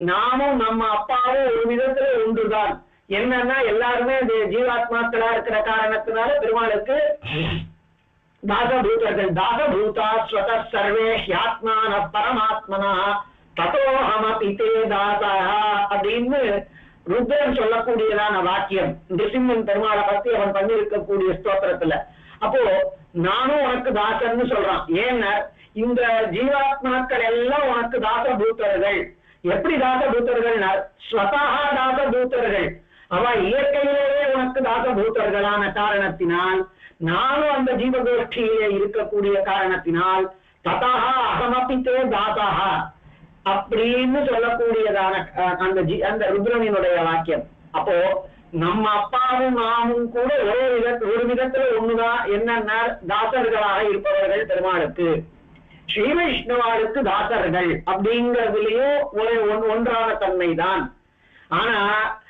நாமும் நம்ம அப்பாவும் ஒரு விதத்துல ஒன்றுதான். என்னன்னா எல்லாருமே இந்த ஜீவாத்மாக்களா இருக்கிற காரணத்தினால பெருமாளுக்கு தாசபூதர்கள் தாசபூதா ஸ்வத சர்வே ஹியாத்மான பரமாத்மனா. ததோஹமபி தே தாசா அப்படின்னு ருத்ரன் சொல்லக்கூடியதான வாக்கியம். நிருசிம்மன் பெருமாளை பத்தி அவன் பண்ணியிருக்கக்கூடிய ஸ்தோத்திரத்துல. அப்போ நானும் உனக்கு தாசன்னு சொல்றான். ஏன்னா இந்த ஜீவாத்மாக்கள் எல்லாம் உனக்கு தாசபூத்தர்கள் எப்படி தாசபூத்தர்கள்னா ஸ்வதஹா தாசபூத்தர்கள் அவ இயற்கையிலேயே உனக்கு தாசபூத்தர்களான காரணத்தினால் நானும் அந்த ஜீவகோஷ்டியிலே இருக்கக்கூடிய காரணத்தினால் ததஹா அகமபித்தே தாசஹா அப்படின்னு சொல்லக்கூடியதான அஹ், அந்த ஜி அந்த ருத்ரனினுடைய வாக்கியம். அப்போ நம்ம அப்பாவும் நாமும் கூட ஒரே வித ஒரு விதத்துல ஒண்ணுதான் என்னன்னா தாசர்களாக இருப்பவர்கள் பெருமாளுக்கு. ஸ்ரீ வைஷ்ணவாருக்கு தாசர்கள் அப்படிங்கறதுலயும் ஒரு ஒன்- ஒன்றான தன்மைதான். ஆனா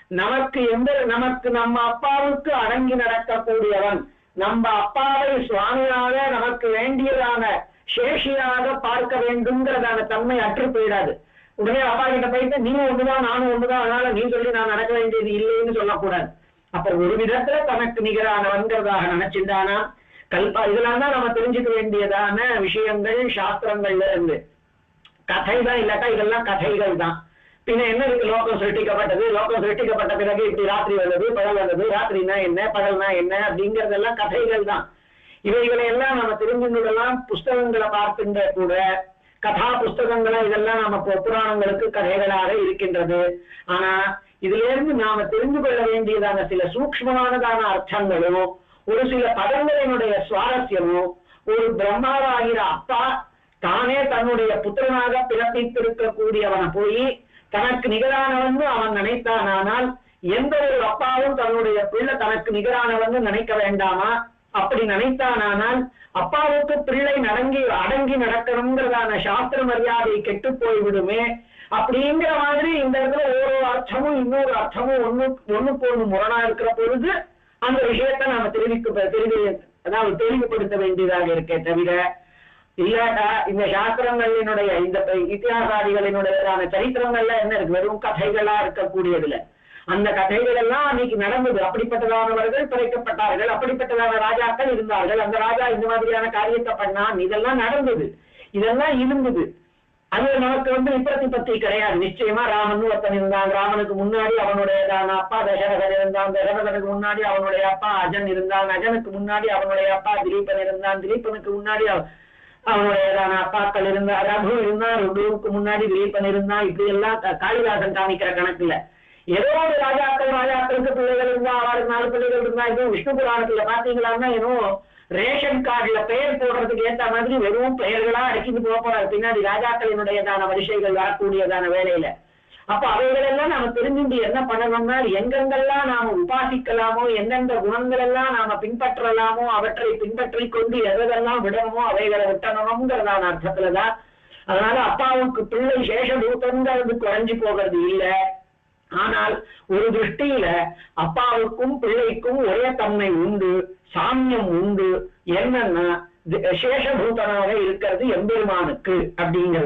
நமக்கு எந்த நமக்கு நம்ம அப்பாவுக்கு அடங்கி நடக்கக்கூடியவன் நம்ம அப்பாவை சுவாமியாக நமக்கு வேண்டியதான சேஷியாக பார்க்க வேண்டும்ங்கிறதான தன்மை அற்று போயிடாது. உடனே அப்பா கிட்ட போயிட்டு நீ ஒண்ணுதான் நானும் ஒண்ணுதான் அதனால நீ சொல்லி நான் நடக்க வேண்டியது இல்லைன்னு சொல்லக்கூடாது. அப்ப ஒரு விதத்துல தனக்கு நிகரானவன்கிறதாக நினைச்சிருந்தானா கல்பா இதெல்லாம் தான் நம்ம தெரிஞ்சுக்க வேண்டியதான விஷயங்கள் சாஸ்திரங்கள்ல இருந்து. கதை தான் இல்லாட்டா இதெல்லாம் கதைகள் தான். பின்ன என்ன இருக்கு? லோகம் சிருஷ்டிக்கப்பட்டது. லோகம் சிருஷ்டிக்கப்பட்ட பிறகு இப்படி ராத்திரி வந்தது பகல் வந்தது. ராத்திரினா என்ன பகல்னா என்ன அப்படிங்கறதெல்லாம் கதைகள் தான். இவைகளை எல்லாம் நம்ம தெரிஞ்சுக்கலாம் புஸ்தகங்களை பார்க்கின்ற கூட கதா புஸ்தகங்களை இதெல்லாம் நம்ம புராணங்களுக்கு கதைகளாக இருக்கின்றது. ஆனா இதுல இருந்து நாம தெரிந்து கொள்ள வேண்டியதான சில சூக்ஷ்மமானதான அர்த்தங்களும் ஒரு சில பதங்களினுடைய சுவாரஸ்யமும் ஒரு பிரம்மாவாகிற அப்பா தானே தன்னுடைய புத்திரனாக பிறப்பித்திருக்கக்கூடியவனை போய் தனக்கு நிகரானவன் அவன் நினைத்தானால் எந்த ஒரு அப்பாவும் தன்னுடைய பிள்ளை தனக்கு நிகரானவன் நினைக்க வேண்டாமா? அப்படி நினைத்தானால் அப்பாவுக்கு பிள்ளை நடங்கி அடங்கி நடக்கணுங்கிறதான சாஸ்திர மரியாதை கெட்டு போய்விடுமே அப்படிங்கிற மாதிரி இந்த இடத்துல ஒரு அர்த்தமும் இன்னொரு அர்த்தமும் ஒண்ணு ஒண்ணுக்கு ஒண்ணு முரணா இருக்கிற பொழுது அந்த விஷயத்தை நாம தெரிவிக்க தெரிவி அதாவது தெளிவுபடுத்த வேண்டியதாக இருக்கே தவிர இல்லாட்டா இந்த சாஸ்திரங்களினுடைய இந்த இத்தியாசாதிகளினுடையதான சரித்திரங்கள்ல என்ன இருக்கு? வெறும் கதைகளா இருக்கக்கூடியதுல அந்த கதைகள் எல்லாம் அன்னைக்கு நடந்தது. அப்படிப்பட்டதானவர்கள் பிறக்கப்பட்டார்கள் அப்படிப்பட்டதான ராஜாக்கள் இருந்தார்கள். அந்த ராஜா இந்த மாதிரியான காரியத்தை பண்ணான். இதெல்லாம் நடந்தது. இதெல்லாம் இருந்தது. அது நமக்கு வந்து விபத்து பத்தி கிடையாது. நிச்சயமா ராமன் ஒருத்தன் இருந்தான். ராமனுக்கு முன்னாடி அவனுடையதான அப்பா தசரதன் இருந்தான். தசரதனுக்கு முன்னாடி அவனுடைய அப்பா அஜன் இருந்தான். அஜனுக்கு முன்னாடி அவனுடைய அப்பா திலீபன் இருந்தான். திலீபனுக்கு முன்னாடி அவ- அவனுடையதான அப்பாக்கள் இருந்தா ரகு இருந்தான். ரகுவுக்கு முன்னாடி திலீபன் இருந்தான். இப்படி எல்லாம் காளிதாசன் காமிக்கிற கணக்குல. ஏதோ ஒரு ராஜாக்கள் ராஜாக்களுக்கு பிள்ளைகள் இருந்தா அவருக்கு நாலு பிள்ளைகள் இருந்தா இன்னும் விஷ்ணு புராணத்துல பாத்தீங்களான்னா இன்னும் ரேஷன் கார்டுல பெயர் போடுறதுக்கு ஏத்த மாதிரி வெறும் பெயர்களா அடிக்கிட்டு போக போறாரு. பின்னாடி ராஜாக்களினுடையதான வரிசைகள் வரக்கூடியதான வேலையில. அப்ப அவைகளெல்லாம் நாம தெரிஞ்சுட்டு என்ன பண்ணணும்னா எங்கெங்கெல்லாம் நாம உபாசிக்கலாமோ எந்தெந்த குணங்கள் எல்லாம் நாம பின்பற்றலாமோ அவற்றை பின்பற்றி கொண்டு எதெல்லாம் விடணுமோ அவைகளை விட்டணும்ங்கிறதான அர்த்தத்துலதான். அதனால அப்பாவுக்கு பிள்ளை சேஷபூத்தங்கிறது குறைஞ்சு போகிறது இல்ல. ஆனால் ஒரு திருஷ்டியில அப்பாவுக்கும் பிள்ளைக்கும் ஒரே தன்மை உண்டு சாமியம் உண்டு. என்னன்னா சேஷபூதனாக இருக்கிறது எம்பெருமானுக்கு அப்படிங்கிறது.